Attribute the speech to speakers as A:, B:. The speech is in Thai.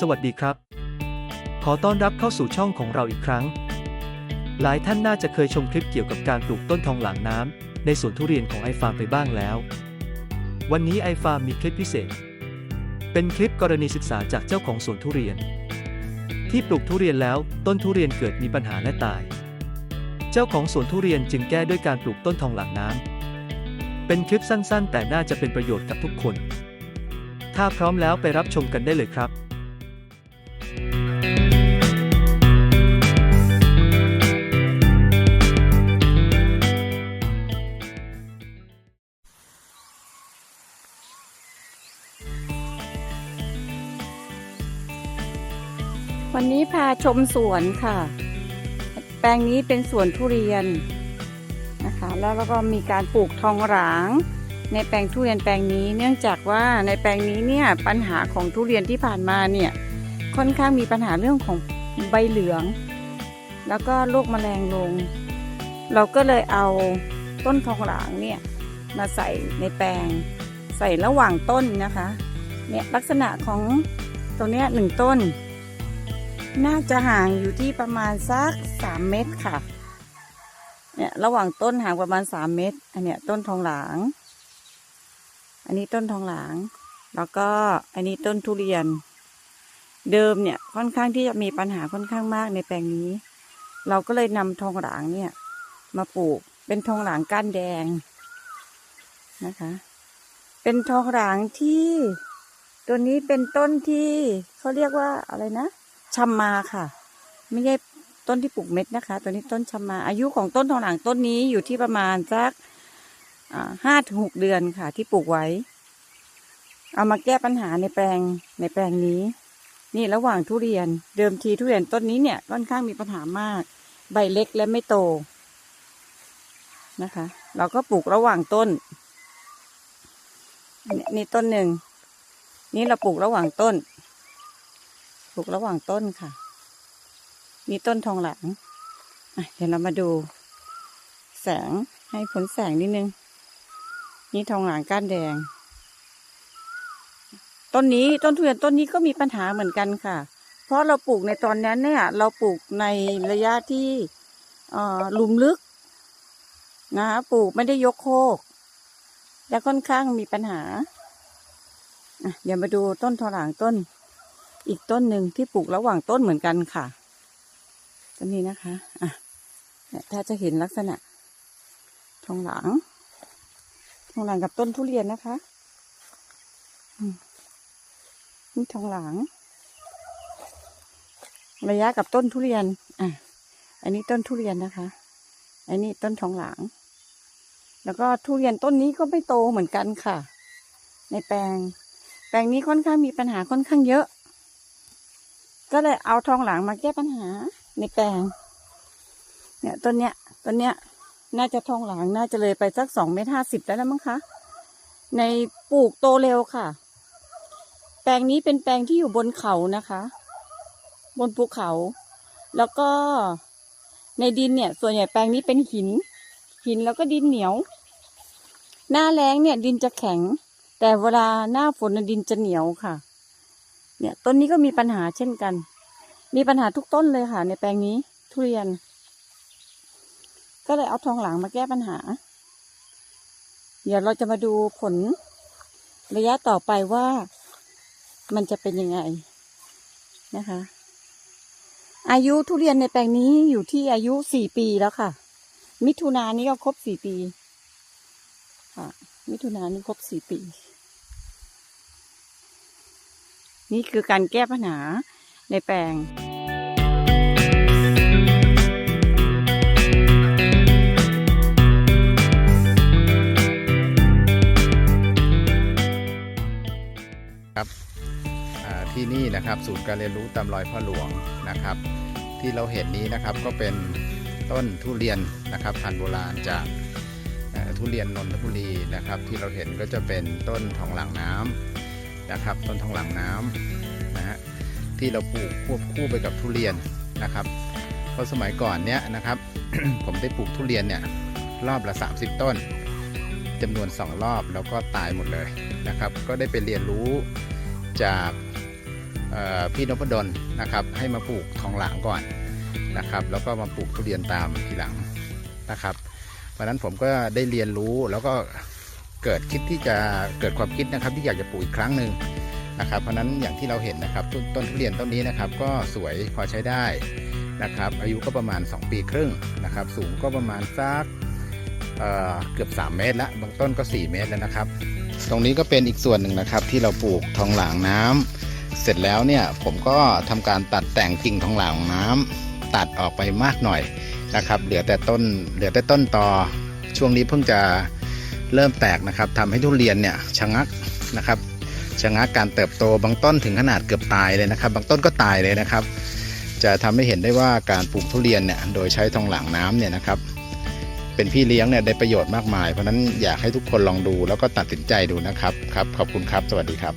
A: สวัสดีครับ ขอต้อนรับเข้าสู่ช่องของเราอีกครั้ง หลายท่านน่าจะเคยชมคลิปเกี่ยวกับการปลูกต้นทองหลางน้ำในสวนทุเรียนของไอฟาร์มไปบ้างแล้ว วันนี้ไอฟาร์มมีคลิปพิเศษ เป็นคลิปกรณีศึกษาจากเจ้าของสวนทุเรียน ที่ปลูกทุเรียนแล้วต้นทุเรียนเกิดมีปัญหาและตาย เจ้าของสวนทุเรียนจึงแก้ด้วยการปลูกต้นทองหลางน้ำเป็นคลิปสั้นๆ แต่น่าจะเป็นประโยชน์กับทุกคน ถ้าพร้อมแล้วไปรับชมกันได้เลยครับ
B: วันนี้พาชมสวนค่ะ แปลงนี้เป็นสวนทุเรียนนะคะ แล้วเราก็มีการปลูกทองหลาง ในแปลงทุเรียนแปลงนี้ เนื่องจากว่าในแปลงนี้เนี่ยปัญหาของทุเรียนที่ผ่านมาเนี่ยค่อนข้างมีปัญหาเรื่องของใบเหลือง แล้วก็โรคแมลงลง เราก็เลยเอาต้นทองหลางเนี่ยมาใส่ในแปลง ใส่ระหว่างต้นนะคะเนี่ยลักษณะของตรงเนี้ยหนึ่งต้น น่าจะห่างอยู่ที่ประมาณสักสามเมตรค่ะ เนี่ยระหว่างต้นห่างประมาณสามเมตร อันเนี้ยต้นทองหลาง อันนี้ต้นทองหลาง แล้วก็อันนี้ต้นทุเรียน เดิมเนี่ยค่อนข้างที่จะมีปัญหาค่อนข้างมากในแปลงนี้ เราก็เลยนำทองหลางเนี่ย มาปลูกเป็นทองหลางก้านแดงนะคะ เป็นทองหลางที่ตัวนี้เป็นต้นที่เขาเรียกว่าอะไรนะ ชำมาค่ะ ไม่ใช่ต้นที่ปลูกเม็ดนะคะ ตัวนี้ต้นชำมา อายุของต้นทองหลางต้นนี้อยู่ที่ประมาณสักห้าถึงหกเดือนค่ะ ที่ปลูกไว้ เอามาแก้ปัญหาในแปลงในแปลงนี้ นี่ระหว่างทุเรียนเดิมทีทุเรียนต้นนี้เนี่ยค่อนข้างมีปัญหามาก ใบเล็กและไม่โตนะคะ เราก็ปลูกระหว่างต้นนี่ต้นหนึ่งนี่เราปลูกระหว่างต้น ปลูกระหว่างต้นค่ะ มีต้นทองหลางเดี๋ยวเรามาดู แสงให้ผลแสงนิดนึง นี่ทองหลางก้านแดง ต้นนี้ต้นทุเรียนต้นนี้ก็มีปัญหาเหมือนกันค่ะ เพราะเราปลูกในตอนนั้นเนี่ย เราปลูกในระยะที่หลุมลึกนะคะปลูกไม่ได้ยกโคก และค่อนข้างมีปัญหาเดี๋ยวมาดูต้นทองหลางต้น อีกต้นหนึ่งที่ปลูกระหว่างต้นเหมือนกันค่ะต้นนี้นะคะอะถ้าจะเห็นลักษณะทองหลางทองหลางกับต้นทุเรียนนะคะอืมนี่ทองหลางระยะกับต้นทุเรียน อะ อันนี้ต้นทุเรียนนะคะ อันนี้ต้นทองหลางแล้วก็ทุเรียนต้นนี้ก็ไม่โตเหมือนกันค่ะ ในแปลง แปลงนี้ค่อนข้างมีปัญหาค่อนข้างเยอะ ก็เลยเอาทองหลางมาแก้ปัญหาในแปลง เนี่ยต้นเนี้ยต้นเนี้ย น่าจะทองหลางน่าจะเลยไปสักสองเมตรห้าสิบแล้วนะมั้งคะ ในปลูกโตเร็วค่ะ แปลงนี้เป็นแปลงที่อยู่บนเขานะคะ บนภูเขา แล้วก็ในดินเนี่ย ส่วนใหญ่แปลงนี้เป็นหิน หินแล้วก็ดินเหนียว หน้าแล้งเนี่ยดินจะแข็ง แต่เวลาหน้าฝนดินจะเหนียวค่ะ เนี่ยต้นนี้ก็มีปัญหาเช่นกัน มีปัญหาทุกต้นเลยค่ะ ในแปลงนี้ทุเรียน ก็เลยเอาทองหลางมาแก้ปัญหา เดี๋ยวเราจะมาดูผลระยะต่อไปว่ามันจะเป็นยังไงนะคะ อายุทุเรียนในแปลงนี้อยู่ที่อายุสี่ปีแล้วค่ะ มิถุนายนนี้ก็ครบสี่ปี ค่ะ มิถุนายนนี้ครบสี่ปี นี่คือการแก้ปัญหาในแปลง
C: อ่าที่นี่นะครับศูนย์การเรียนรู้ตามรอยพ่อหลวงนะครับ ที่เราเห็นนี้นะครับก็เป็นต้นทุเรียนนะครับพันธุ์โบราณจากทุเรียนนนทบุรีนะครับ ที่เราเห็นก็จะเป็นต้นทองหลังน้ำ นะครับ ต้นทองหลังน้ำนะฮะที่เราปลูกควบคู่ไปกับทุเรียนนะครับเพราะสมัยก่อนเนี้ยนะครับ ผมได้ปลูกทุเรียนเนี่ยรอบละ 30 ต้นจำนวน 2 รอบแล้วก็ตายหมดเลยนะครับ ก็ได้ไปเรียนรู้จากพี่นพดลนะครับ ให้มาปลูกทองหลางก่อนนะครับ แล้วก็มาปลูกทุเรียนตามทีหลังนะครับ เพราะนั้นผมก็ได้เรียนรู้แล้วก็ เกิดคิดที่จะเกิดความคิดนะครับที่อยากจะปลูกอีกครั้งหนึ่งนะครับเพราะนั้นอย่างที่เราเห็นนะครับต้นต้นทุเรียนต้นนี้นะครับก็สวยพอใช้ได้นะครับอายุก็ประมาณ 2 ปีครึ่งนะครับสูงก็ประมาณสักเอ่อเกือบ 3 เมตรแล้วบางต้นก็ 4 เมตรแล้วนะครับ ตรงนี้ก็เป็นอีกส่วนหนึ่งนะครับที่เราปลูกทองหลางน้ำเสร็จแล้วเนี่ยผมก็ทำการตัดแต่งกิ่งทองหลางน้ำตัดออกไปมากหน่อยนะครับเหลือแต่ต้นเหลือแต่ต้นตอช่วงนี้เพิ่งจะ เริ่มแตกนะครับทำให้ทุเรียนเนี่ยชะงักนะครับชะงักการเติบโตบางต้นถึงขนาดเกือบตายเลยนะครับ บางต้นก็ตายเลยนะครับ จะทำให้เห็นได้ว่าการปลูกทุเรียนเนี่ยโดยใช้ทองหลางน้ำเนี่ยนะครับ เป็นพี่เลี้ยงเนี่ยได้ประโยชน์มากมาย เพราะฉะนั้นอยากให้ทุกคนลองดูแล้วก็ตัดสินใจดูนะครับครับ ขอบคุณครับ สวัสดีครับ